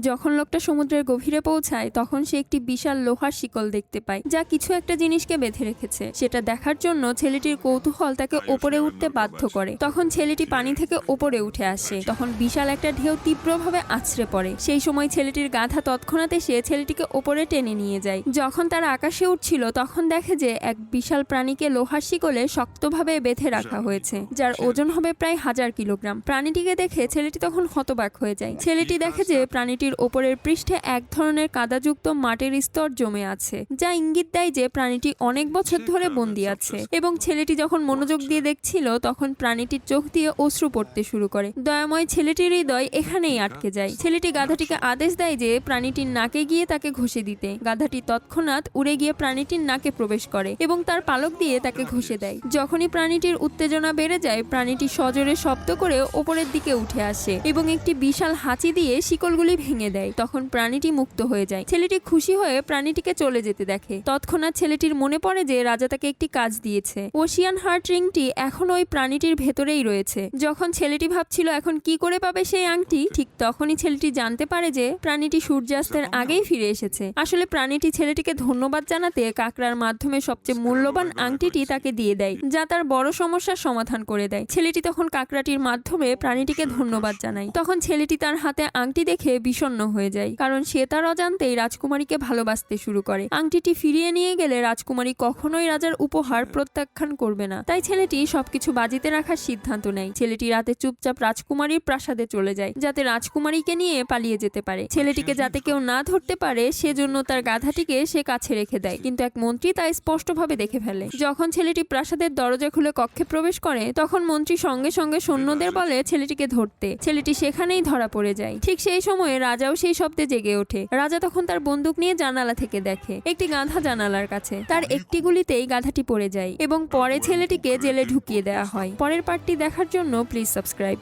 যখন লোকটা সমুদ্রের গভীরে পৌঁছায় তখন সে একটি বিশাল লোহার শিকল দেখতে পায় যা কিছু একটা জিনিসকে বেঁধে রেখেছে। সেটা দেখার জন্য ছেলেটির কৌতূহল তাকে ওপরে উঠতে বাধ্য করে। তখন ছেলেটি পানি থেকে ওপরে উঠে আসে তখন বিশাল একটা ঢেউ তীব্রভাবে আছড়ে পড়ে। সেই সময় ছেলেটির গাধা তৎক্ষণাৎ এসে ছেলেটিকে ওপরে টেনে নিয়ে যায়। যখন তারা আকাশে উঠছিল তখন দেখে যে এক বিশাল প্রাণীকে লোহার শিকলে শক্তভাবে বেঁধে রাখা হয়েছে যার ওজন হবে প্রায় হাজার কিলোগ্রাম। প্রাণীটিকে দেখে ছেলেটি তখন হতবাক হয়ে যায়। ছেলেটি দেখে যে প্রাণীটির ওপরের পৃষ্ঠে এক ধরনের কাদাযুক্ত মাটির স্তর জমে আছে যা ইঙ্গিত দেয় যে প্রাণীটি অনেক বছর ধরে বন্দি আছে এবং ছেলেটি যখন মনোযোগ দিয়ে দেখছিল তখন প্রাণীটির চোখ দিয়ে অশ্রু পড়তে শুরু করে। দয়াময় ছেলেটির হৃদয় এখানেই আটকে যায়। ছেলেটি গাধাটিকে আদেশ দেয় যে প্রাণীটির নাকে গিয়ে তাকে ঘষে দিতে। গাধাটি তৎক্ষণাৎ উড়ে গিয়ে প্রাণীটির নাকে প্রবেশ করে এবং তার পালক দিয়ে তাকে ঘষে দেয়। যখনই প্রাণীটির উত্তেজনা বেড়ে যায় প্রাণীটি সজোরে শব্দ করে ওপরের দিকে উঠে আসে এবং একটি বিশাল হাঁচি দিয়ে শিকলগুলি ভেঙে দেয়, তখন প্রাণীটি মুক্ত হয়ে যায়। ছেলেটি খুশি হয়ে প্রাণীটিকে চলে যেতে দেখে। তৎক্ষণাৎ ছেলেটির মনে পড়ে যে রাজা তাকে একটি কাজ দিয়েছে। ওশিয়ান হার্ট রিংটি এখন ওই প্রাণীটির ভেতরেই রয়েছে। যখন ছেলেটি ভাবছিল এখন কি করে পাবে সেই আংটি, ঠিক তখনই ছেলেটি জানতে পারে যে প্রাণীটি সূর্যাস্তের আগেই ফিরে এসেছে। আসলে প্রাণীটি ছেলেটিকে ধন্যবাদ জানাতে কাকড়ার মাধ্যমে সবচেয়ে মূল্যবান আংটিটি তাকে দিয়ে দেয়, যা তার বড় সমস্যার সমাধান করে দেয়। ছেলেটি তখন কাকড়াটির মাধ্যমে প্রাণীটিকে ধন্যবাদ জানায়। তখন ছেলেটি তার হাতে আংটি দেখে বিষণ্ণ হয়ে যায়। কারণ সে তার অজান্তেই রাজকুমারীকে ভালোবাসতে শুরু করে। আংটিটি ফিরিয়ে নিয়ে গেলে রাজকুমারী কখনোই রাজার উপহার প্রত্যাখ্যান করবে না। তাই ছেলেটি সবকিছু বাজিতে রাখার সিদ্ধান্ত নেয়। ছেলেটি রাতে চুপচাপ রাজকুমারীর প্রাসাদে চলে যায়, যাতে রাজকুমারীকে নিয়ে পালিয়ে যেতে পারে। ছেলেটিকে যাতে কেউ না ধরতে পারে, সেজন্য তার গাধাটিকে সে কাছে রেখে দেয়। কিন্তু এক মন্ত্রী তা স্পষ্টভাবে দেখে ফেলে। যখন ছেলেটি প্রাসাদের দরজা খুলে কক্ষে প্রবেশ করে, তখন মন্ত্রী সঙ্গে সঙ্গে সৈন্যদের বলে ছেলেটিকে ধরতে। ছেলেটি সেখানেই ধরা পড়ে যায়। ঠিক সেই সময়ে রাজাও সেই শব্দে জেগে ওঠে। রাজা তখন তার বন্দুক নিয়ে জানালা থেকে দেখে। একটি গাধা জানালার কাছে। তার একটি গুলিতেই গাধাটি পড়ে যায় এবং পরে ছেলেটিকে জেলে ঢুকিয়ে দেওয়া হয়। পরের পার্টটি দেখার জন্য প্লিজ সাবস্ক্রাইব।